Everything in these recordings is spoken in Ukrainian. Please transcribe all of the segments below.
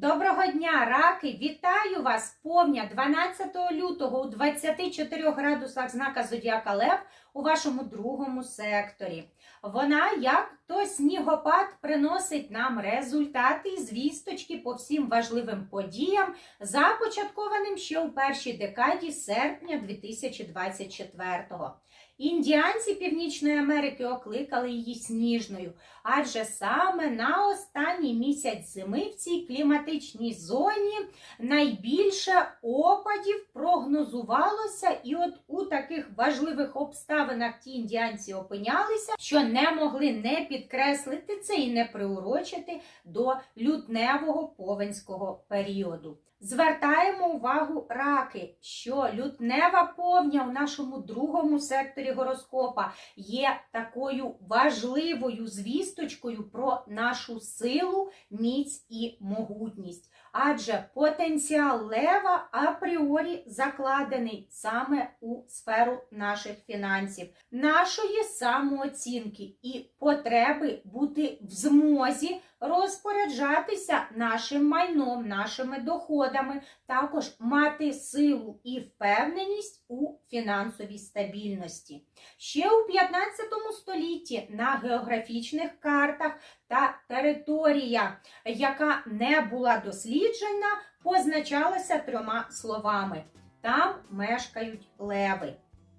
Доброго дня, раки! Вітаю вас! Повня 12 лютого у 24 градусах знака Зодіака Лев у вашому другому секторі. Вона, як то снігопад, приносить нам результати і звісточки по всім важливим подіям, започаткованим ще у першій декаді серпня 2024-го. Індіанці Північної Америки окликали її сніжною, адже саме на останній місяць зими в цій кліматичній зоні найбільше опадів прогнозувалося, і от у таких важливих обставинах ті індіанці опинялися, що не могли не підкреслити це і не приурочити до лютневого повенського періоду. Звертаємо увагу раки, що лютнева повня у нашому другому секторі гороскопа є такою важливою звісточкою про нашу силу, міць і могутність. Адже потенціал лева апріорі закладений саме у сферу наших фінансів, нашої самооцінки і потреби бути в змозі розпоряджатися нашим майном, нашими доходами, також мати силу і впевненість у фінансовій стабільності. Ще у 15 столітті на географічних картах та територія, яка не була досліджена, позначалася трьома словами: там мешкають леви.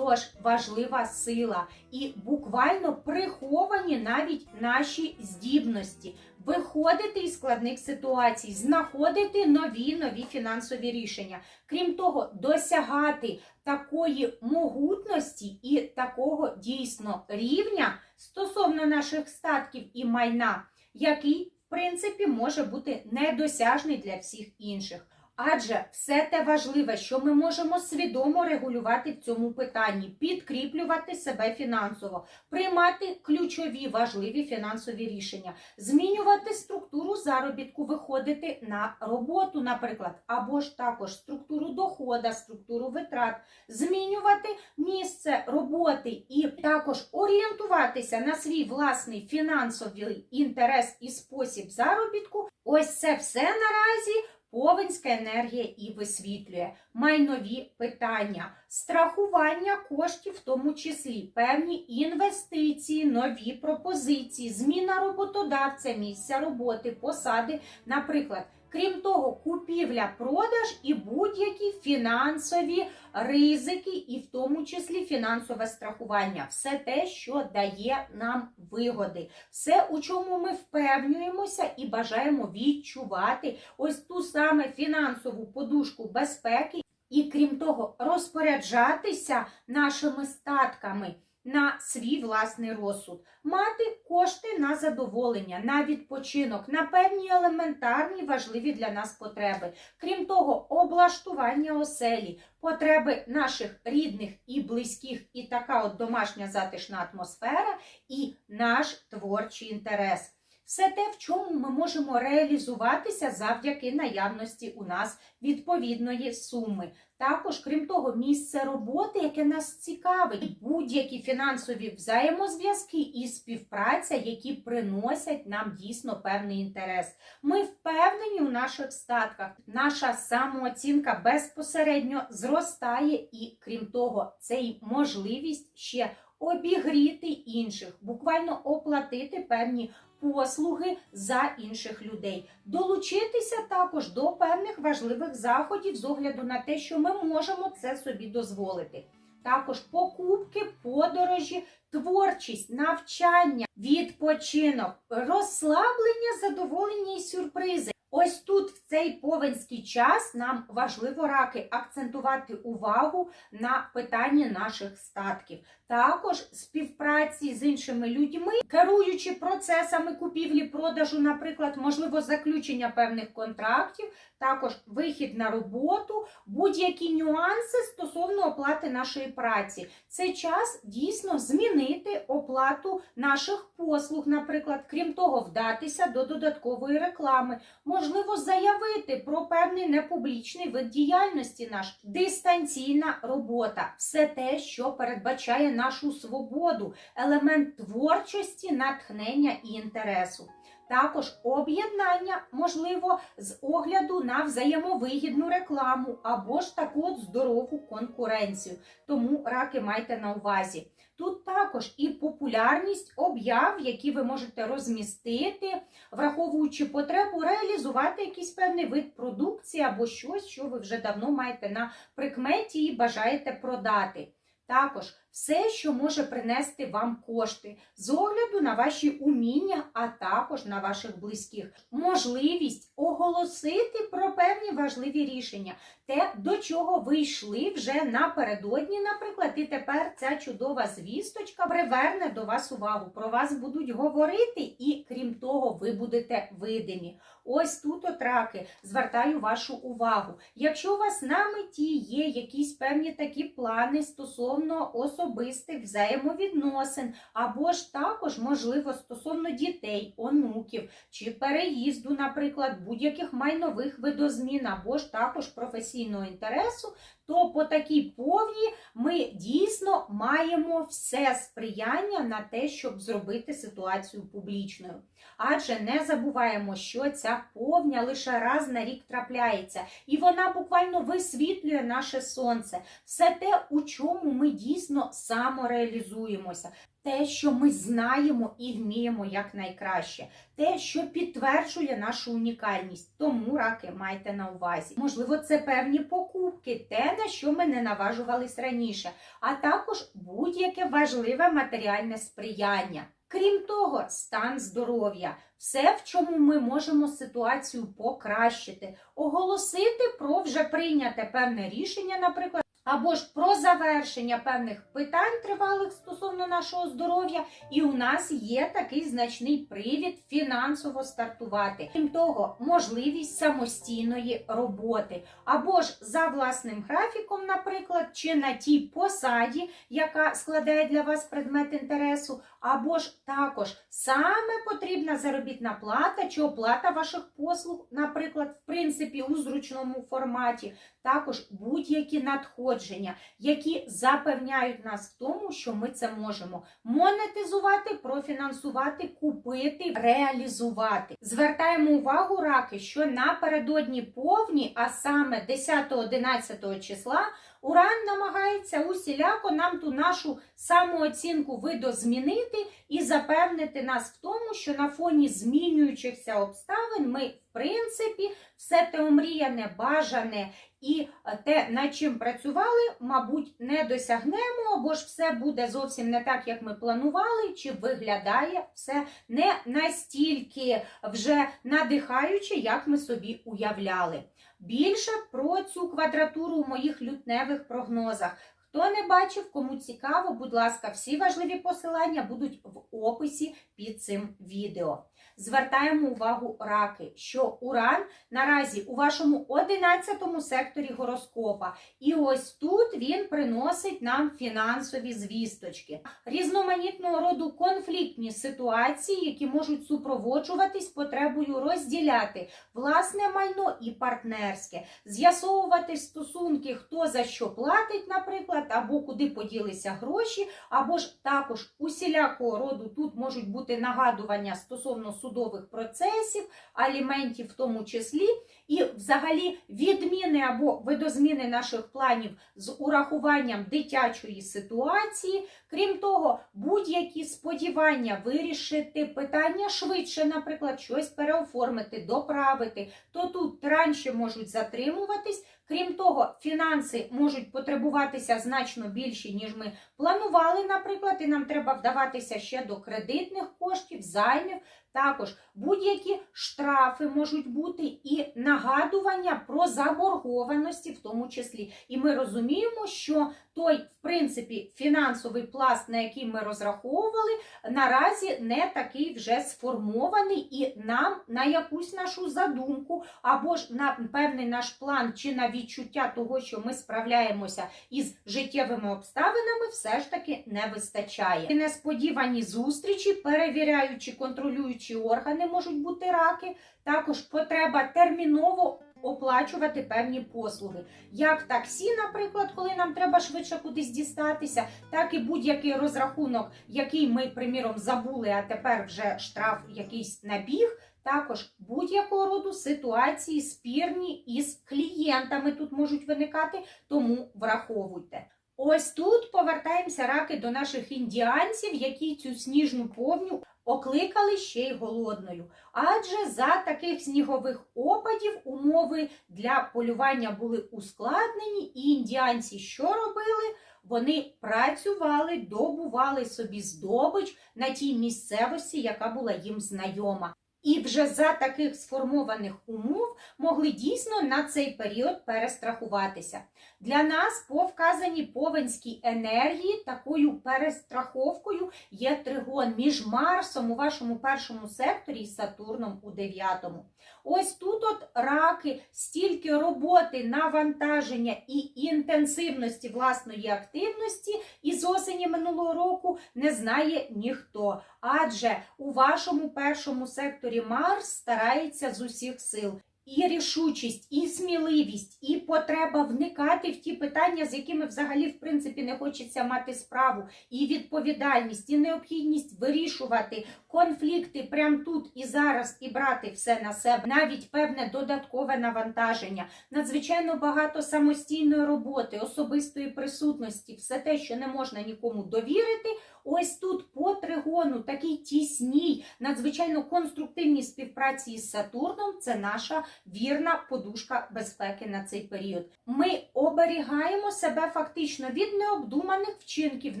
Тож важлива сила і буквально приховані навіть наші здібності виходити із складних ситуацій, знаходити нові нові фінансові рішення. Крім того, досягати такої могутності і такого дійсно рівня стосовно наших статків і майна, який в принципі може бути недосяжний для всіх інших. Адже все те важливе, що ми можемо свідомо регулювати в цьому питанні, підкріплювати себе фінансово, приймати ключові важливі фінансові рішення, змінювати структуру заробітку, виходити на роботу, наприклад, або ж також структуру дохода, структуру витрат, змінювати місце роботи і також орієнтуватися на свій власний фінансовий інтерес і спосіб заробітку. Ось це все наразі. Повенська енергія і висвітлює майнові питання, страхування коштів, в тому числі певні інвестиції, нові пропозиції, зміна роботодавця, місця роботи, посади, наприклад. Крім того, купівля, продаж і будь-які фінансові ризики, і в тому числі фінансове страхування, все те, що дає нам вигоди, все, у чому ми впевнюємося і бажаємо відчувати ось ту саме фінансову подушку безпеки, і крім того, розпоряджатися нашими статками на свій власний розсуд, мати кошти на задоволення, на відпочинок, на певні елементарні важливі для нас потреби. Крім того, облаштування оселі, потреби наших рідних і близьких, і така от домашня затишна атмосфера, і наш творчий інтерес. Все те, в чому ми можемо реалізуватися завдяки наявності у нас відповідної суми. Також, крім того, місце роботи, яке нас цікавить, будь-які фінансові взаємозв'язки і співпраця, які приносять нам дійсно певний інтерес. Ми впевнені у наших статках. Наша самооцінка безпосередньо зростає, і крім того, це й можливість ще обігріти інших, буквально оплатити певні послуги за інших людей, долучитися також до певних важливих заходів з огляду на те, що ми можемо це собі дозволити. Також покупки, подорожі, творчість, навчання, відпочинок, розслаблення, задоволення і сюрпризи. Ось тут в цей повенський час нам важливо раки акцентувати увагу на питанні наших статків, також співпраці з іншими людьми, керуючи процесами купівлі-продажу, наприклад, можливо, заключення певних контрактів, також вихід на роботу, будь-які нюанси стосовно оплати нашої праці. Це час дійсно змінити оплату наших послуг, наприклад, крім того, вдатися до додаткової реклами можливо заявити про певний непублічний вид діяльності наш, дистанційна робота, все те, що передбачає нашу свободу, елемент творчості, натхнення і інтересу. Також об'єднання, можливо, з огляду на взаємовигідну рекламу або ж таку здорову конкуренцію. Тому раки майте на увазі. Тут також і популярність об'яв, які ви можете розмістити, враховуючи потребу реалізувати якийсь певний вид продукції або щось, що ви вже давно маєте на прикметі і бажаєте продати. Також все, що може принести вам кошти з огляду на ваші уміння, а також на ваших близьких. Можливість оголосити про певні важливі рішення, те, до чого ви йшли вже напередодні, наприклад, і тепер ця чудова звісточка приверне до вас увагу. Про вас будуть говорити, і крім того, ви будете видимі. Ось тут от раки, звертаю вашу увагу. Якщо у вас на меті є якісь певні такі плани стосовно особистих взаємовідносин, або ж також, можливо, стосовно дітей, онуків чи переїзду, наприклад, будь-яких майнових видозмін, або ж також професійного інтересу, то по такій повні ми дійсно маємо все сприяння на те, щоб зробити ситуацію публічною. Адже не забуваємо, що ця повня лише раз на рік трапляється, і вона буквально висвітлює наше сонце, все те, у чому ми дійсно самореалізуємося. Те, що ми знаємо і вміємо якнайкраще, те, що підтверджує нашу унікальність. Тому раки майте на увазі. Можливо, це певні покупки, те, на що ми не наважувались раніше, а також будь-яке важливе матеріальне сприяння. Крім того, стан здоров'я, все, в чому ми можемо ситуацію покращити, оголосити про вже прийняте певне рішення, наприклад. Або ж про завершення певних питань тривалих стосовно нашого здоров'я, і у нас є такий значний привід фінансово стартувати. Крім того, можливість самостійної роботи, або ж за власним графіком, наприклад, чи на тій посаді, яка складає для вас предмет інтересу, або ж також саме потрібна заробітна плата чи оплата ваших послуг, наприклад, в принципі, у зручному форматі, також будь-які надходження, які запевняють нас в тому, що ми це можемо монетизувати, профінансувати, купити, реалізувати. Звертаємо увагу раки, що напередодні повні, а саме 10-11 числа. Уран намагається усіляко нам ту нашу самооцінку видозмінити і запевнити нас в тому, що на фоні змінюючихся обставин ми, в принципі, все те омріяне, бажане і те, над чим працювали, мабуть, не досягнемо, або ж все буде зовсім не так, як ми планували, чи виглядає все не настільки вже надихаюче, як ми собі уявляли. Більше про цю квадратуру у моїх лютневих прогнозах. Хто не бачив, кому цікаво, будь ласка, всі важливі посилання будуть в описі під цим відео. Звертаємо увагу раки, що Уран наразі у вашому 11 секторі гороскопа. І ось тут він приносить нам фінансові звісточки, різноманітного роду конфліктні ситуації, які можуть супроводжуватись потребою розділяти власне майно і партнерське, з'ясовувати стосунки, хто за що платить, наприклад, або куди поділися гроші, або ж також усілякого роду тут можуть бути нагадування стосовно судових процесів, аліментів в тому числі, і взагалі відміни або видозміни наших планів з урахуванням дитячої ситуації. Крім того, будь-які сподівання вирішити питання швидше, наприклад, щось переоформити, доправити, то тут транші можуть затримуватись. Крім того, фінанси можуть потребуватися значно більше, ніж ми планували, наприклад, і нам треба вдаватися ще до кредитних коштів, займів. Також будь-які штрафи можуть бути і нагадування про заборгованості, в тому числі. І ми розуміємо, що той, в принципі, фінансовий пласт, на який ми розраховували, наразі не такий вже сформований, і нам на якусь нашу задумку або ж на певний наш план чи на відчуття того, що ми справляємося із життєвими обставинами, все ж таки не вистачає. І несподівані зустрічі, перевіряючи, контролюючі органи можуть бути раки. Також потреба терміново оплачувати певні послуги. Як таксі, наприклад, коли нам треба швидше кудись дістатися, так і будь-який розрахунок, який ми, приміром, забули, а тепер вже штраф якийсь набіг. Також будь-якого роду ситуації спірні із клієнтами тут можуть виникати, тому враховуйте. Ось тут повертаємося раки до наших індіанців, які цю сніжну повню окликали ще й голодною. Адже за таких снігових опадів умови для полювання були ускладнені, і індіанці що робили? Вони працювали, добували собі здобич на тій місцевості, яка була їм знайома. І вже за таких сформованих умов могли дійсно на цей період перестрахуватися. Для нас по вказаній повенській енергії такою перестраховкою є тригон між Марсом у вашому першому секторі і Сатурном у дев'ятому. Ось тут от раки, стільки роботи, навантаження і інтенсивності власної активності із осені минулого року не знає ніхто. Адже у вашому першому секторі Марс старається з усіх сил. І рішучість, і сміливість, і потреба вникати в ті питання, з якими взагалі в принципі не хочеться мати справу, і відповідальність, і необхідність вирішувати конфлікти прямо тут і зараз, і брати все на себе, навіть певне додаткове навантаження, надзвичайно багато самостійної роботи, особистої присутності, все те, що не можна нікому довірити. Ось тут по тригону, такій тісній, надзвичайно конструктивній співпраці із Сатурном, це наша вірна подушка безпеки на цей період. Ми оберігаємо себе фактично від необдуманих вчинків,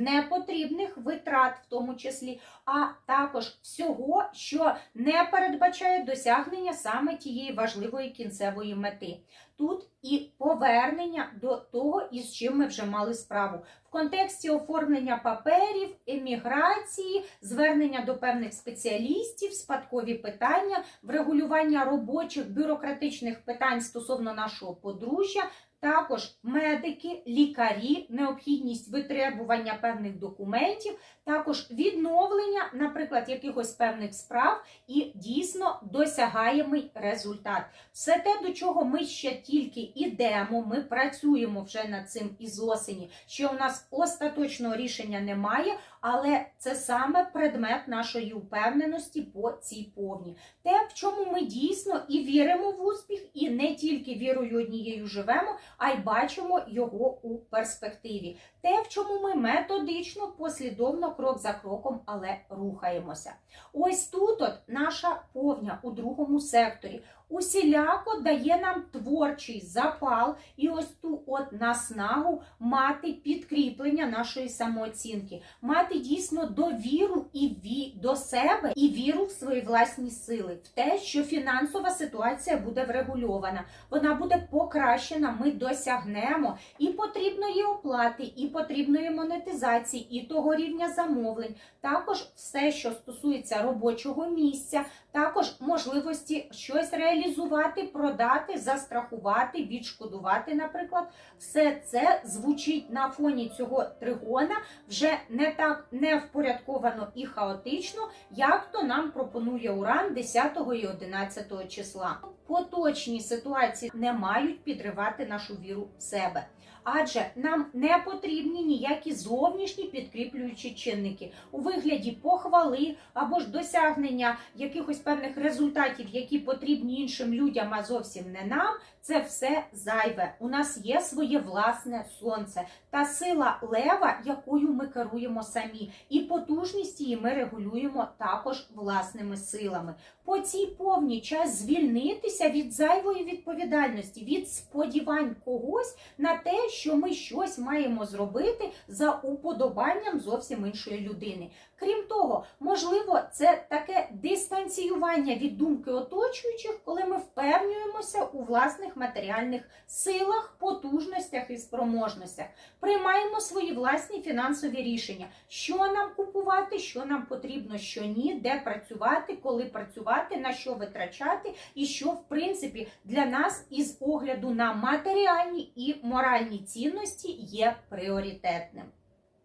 непотрібних витрат, в тому числі, а також всього, що не передбачає досягнення саме тієї важливої кінцевої мети. Тут і повернення до того, із чим ми вже мали справу. В контексті оформлення паперів, еміграції, звернення до певних спеціалістів, спадкові питання, врегулювання робочих бюрократичних питань стосовно нашого подружжя. Також медики, лікарі, необхідність витребування певних документів, також відновлення, наприклад, якихось певних справ і дійсно досягаємий результат. Все те, до чого ми ще тільки йдемо, ми працюємо вже над цим із осені, що у нас остаточного рішення немає, але це саме предмет нашої впевненості по цій повні. Те, в чому ми дійсно і віримо в успіх, і не тільки вірою однією живемо, а й бачимо його у перспективі. Те, в чому ми методично, послідовно, крок за кроком, але рухаємося. Ось тут от наша повня у другому секторі усіляко дає нам творчий запал і ось ту от наснагу мати підкріплення нашої самооцінки, мати дійсно довіру і ві до себе і віру в свої власні сили, в те, що фінансова ситуація буде врегульована, вона буде покращена, ми досягнемо. І потрібної оплати, і потрібної монетизації, і того рівня замовлень, також все, що стосується робочого місця, також можливості щось реалізувати, продати, застрахувати, відшкодувати, наприклад, все це звучить на фоні цього тригона вже не так невпорядковано і хаотично, як то нам пропонує Уран 10 і 11 числа. Поточні ситуації не мають підривати нашу віру в себе. Адже нам не потрібні ніякі зовнішні підкріплюючі чинники у вигляді похвали або ж досягнення якихось певних результатів, які потрібні іншим людям, а зовсім не нам. Це все зайве. У нас є своє власне сонце та сила лева, якою ми керуємо самі, і потужність її ми регулюємо також власними силами. По цій повній час звільнитися від зайвої відповідальності, від сподівань когось на те, що ми щось маємо зробити за уподобанням зовсім іншої людини. Крім того, можливо, це таке дистанціювання від думки оточуючих, коли ми впевнюємося у власних матеріальних силах, потужностях і спроможностях. Приймаємо свої власні фінансові рішення, що нам купувати, що нам потрібно, що ні, де працювати, коли працювати, на що витрачати, і що в принципі для нас із огляду на матеріальні і моральні цінності є пріоритетним.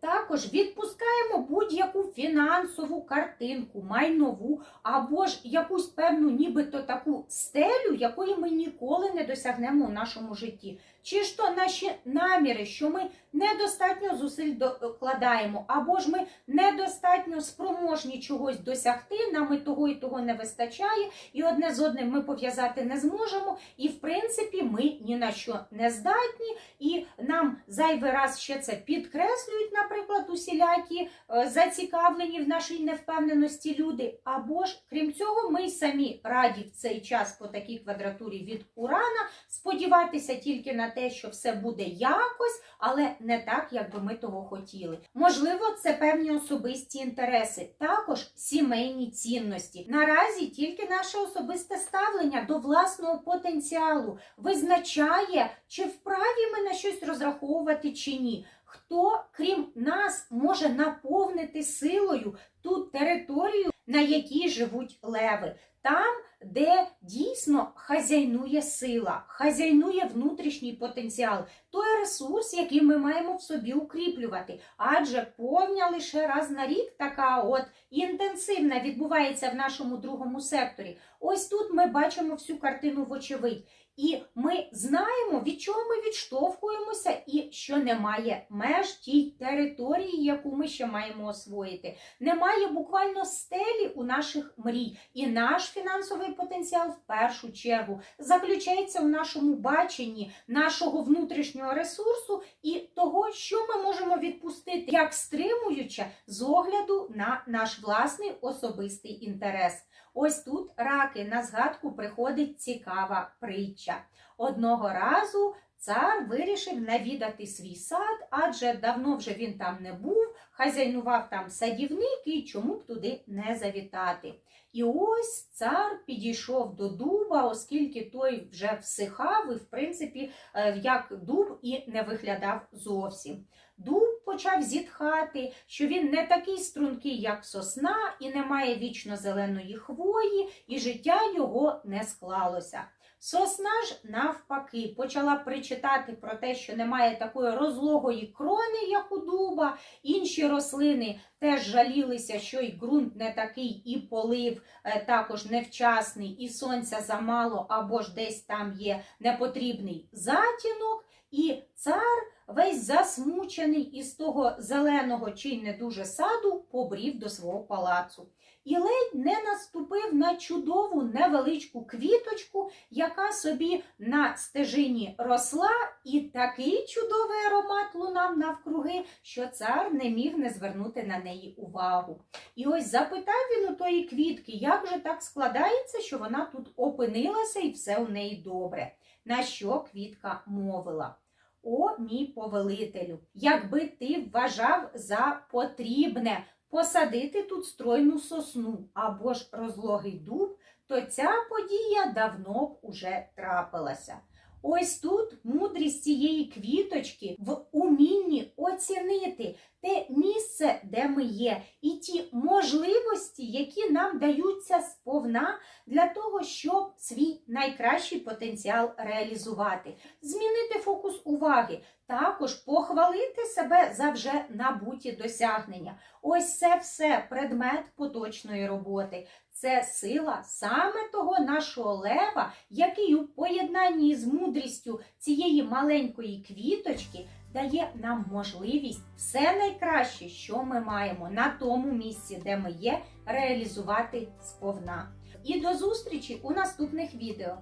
Також відпускаємо будь-яку фінансову картинку, майнову або ж якусь певну, нібито таку стелю, якої ми ніколи не досягнемо у нашому житті. Чи ж то наші наміри, що ми недостатньо зусиль докладаємо, або ж ми недостатньо спроможні чогось досягти, нам і того і того не вистачає, і одне з одним ми пов'язати не зможемо. І в принципі ми ні на що не здатні, і нам зайвий раз ще це підкреслюють, наприклад, усілякі е, зацікавлені в нашій невпевненості люди. Або ж крім цього, ми й самі раді в цей час по такій квадратурі від Урана сподіватися тільки на те, що все буде якось, але не так, як би ми того хотіли. Можливо, це певні особисті інтереси, також сімейні цінності. Наразі тільки наше особисте ставлення до власного потенціалу визначає, чи вправі ми на щось розраховувати чи ні. Хто, крім нас, може наповнити силою ту територію, на якій живуть леви, там, де дійсно хазяйнує сила, хазяйнує внутрішній потенціал, той ресурс, який ми маємо в собі укріплювати. Адже повня лише раз на рік така от інтенсивна відбувається в нашому другому секторі. Ось тут ми бачимо всю картину вочевидь. І ми знаємо, від чого ми відштовхуємося, і що немає меж тій території, яку ми ще маємо освоїти. Немає буквально стелі у наших мрій. І наш фінансовий потенціал в першу чергу заключається у нашому баченні нашого внутрішнього ресурсу і того, що ми можемо відпустити, як стримуюче з огляду на наш власний особистий інтерес. Ось тут раки на згадку приходить цікава притча. Одного разу цар вирішив навідати свій сад, адже давно вже він там не був, хазяйнував там садівник і чому б туди не завітати. І ось цар підійшов до дуба, оскільки той вже всихав і, в принципі, е, як дуб і не виглядав зовсім. Дуб почав зітхати, що він не такий стрункий, як сосна, і не має вічно зеленої хвої, і життя його не склалося. Сосна ж, навпаки, почала причитати про те, що немає такої розлогої крони, як у дуба. Інші рослини теж жалілися, що й ґрунт не такий, і полив е, також невчасний, і сонця замало, або ж десь там є непотрібний затінок. І цар, весь засмучений із того зеленого чи й не дуже саду, побрів до свого палацу. І ледь не наступив на чудову невеличку квіточку, яка собі на стежині росла, і такий чудовий аромат лунав навкруги, що цар не міг не звернути на неї увагу. І ось запитав він у тої квітки, як же так складається, що вона тут опинилася і все у неї добре. На що квітка мовила? О, мій повелителю, якби ти вважав за потрібне посадити тут стройну сосну або ж розлогий дуб, то ця подія давно б уже трапилася. Ось тут мудрість цієї квіточки в умінні оцінити те місце, де ми є, і ті можливості, які нам даються сповна для того, щоб свій найкращий потенціал реалізувати, змінити фокус уваги, також похвалити себе за вже набуті досягнення. Ось це все предмет поточної роботи. Це сила саме того нашого лева, який у поєднанні з мудрістю цієї маленької квіточки дає нам можливість все найкраще, що ми маємо на тому місці, де ми є, реалізувати сповна. І до зустрічі у наступних відео.